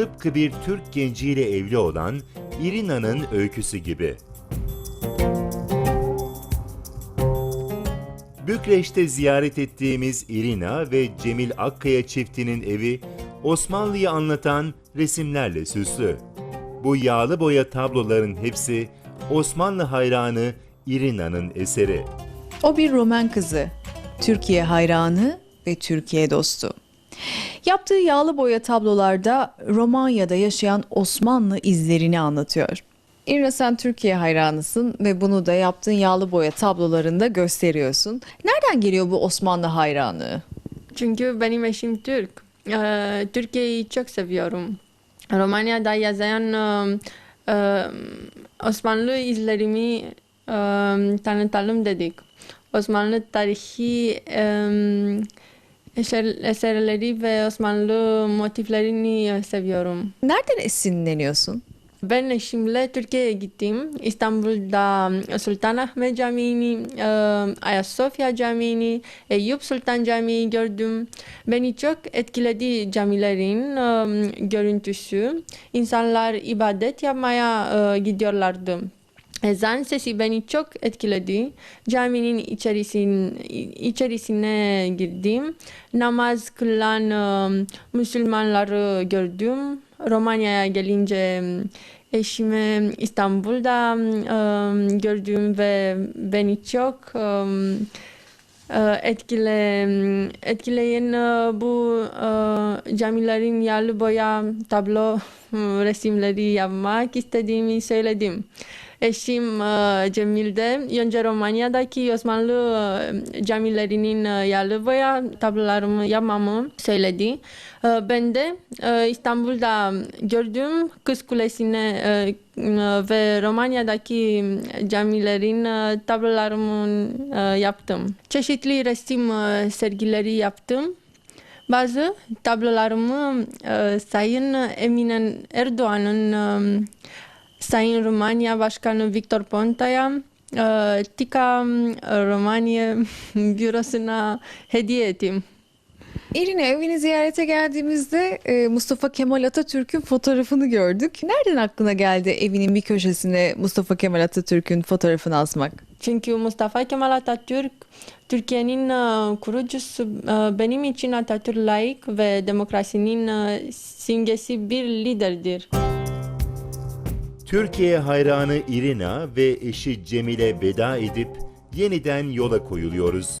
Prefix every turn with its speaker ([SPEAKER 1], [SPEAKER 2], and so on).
[SPEAKER 1] tıpkı bir Türk genciyle evli olan Irina'nın öyküsü gibi. Bükreş'te ziyaret ettiğimiz Irina ve Cemil Akkaya çiftinin evi Osmanlı'yı anlatan resimlerle süslü. Bu yağlı boya tabloların hepsi Osmanlı hayranı Irina'nın eseri.
[SPEAKER 2] O bir Roman kızı, Türkiye hayranı ve Türkiye dostu. Yaptığı yağlı boya tablolarda Romanya'da yaşayan Osmanlı izlerini anlatıyor. İrna sen Türkiye hayranısın ve bunu da yaptığın yağlı boya tablolarında gösteriyorsun. Nereden geliyor bu Osmanlı hayranlığı?
[SPEAKER 3] Çünkü benim eşim Türk. Ee, Türkiye'yi çok seviyorum. Romanya'da yaşayan e, e, Osmanlı izlerimi e, tanıtalım dedik. Osmanlı tarihi e, eser- eserleri ve Osmanlı motiflerini e, seviyorum.
[SPEAKER 2] Nereden esinleniyorsun?
[SPEAKER 3] Ben eşimle Türkiye'ye gittim. İstanbul'da Sultanahmet Camii'ni, e, Ayasofya Camii'ni, Eyüp Sultan Camii'yi gördüm. Beni çok etkiledi camilerin e, görüntüsü. İnsanlar ibadet yapmaya e, gidiyorlardı. Ezan sesi beni çok etkiledi. Caminin içerisin, içerisine girdim. Namaz kılan e, Müslümanları gördüm. Romanya'ya gelince eşimi İstanbul'da e, gördüm ve beni çok e, etkile, etkileyen bu e, camilerin yağlı boya tablo resimleri yapmak istediğimi söyledim. Eşim e, Cemil de önce Romanya'daki Osmanlı e, camilerinin e, yağlı boya tablolarımı yapmamı söyledi. Ben de İstanbul'da gördüm Kız Kulesi'ne ve Romanya'daki camilerin tablolarımı yaptım. Çeşitli resim sergileri yaptım. Bazı tablolarımı e, Sayın Emine Erdoğan'ın e, Sayın Romanya Başkanı Victor Ponta'ya e, TİKA e, Romanya bürosuna hediye ettim.
[SPEAKER 2] İrina evini ziyarete geldiğimizde e, Mustafa Kemal Atatürk'ün fotoğrafını gördük. Nereden aklına geldi evinin bir köşesine Mustafa Kemal Atatürk'ün fotoğrafını asmak?
[SPEAKER 3] Çünkü Mustafa Kemal Atatürk Türkiye'nin e, kurucusu e, benim için Atatürk layık ve demokrasinin simgesi bir liderdir.
[SPEAKER 1] Türkiye hayranı Irina ve eşi Cemil'e veda edip yeniden yola koyuluyoruz.